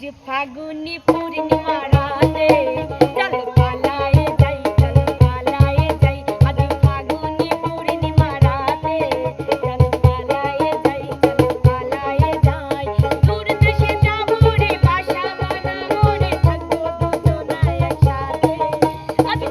আজ ফাগুনি পূর্ণিমা রাতে, চল পালায় যাই, চল পালায় যাই। আজ ফাগুনি পূর্ণিমা রাতে, চল পালায় যাই, চল পালায় যাই। দূর দেশে যাব রে বাসা বানাবো রে থাকব দুজনে একসাথে। আজ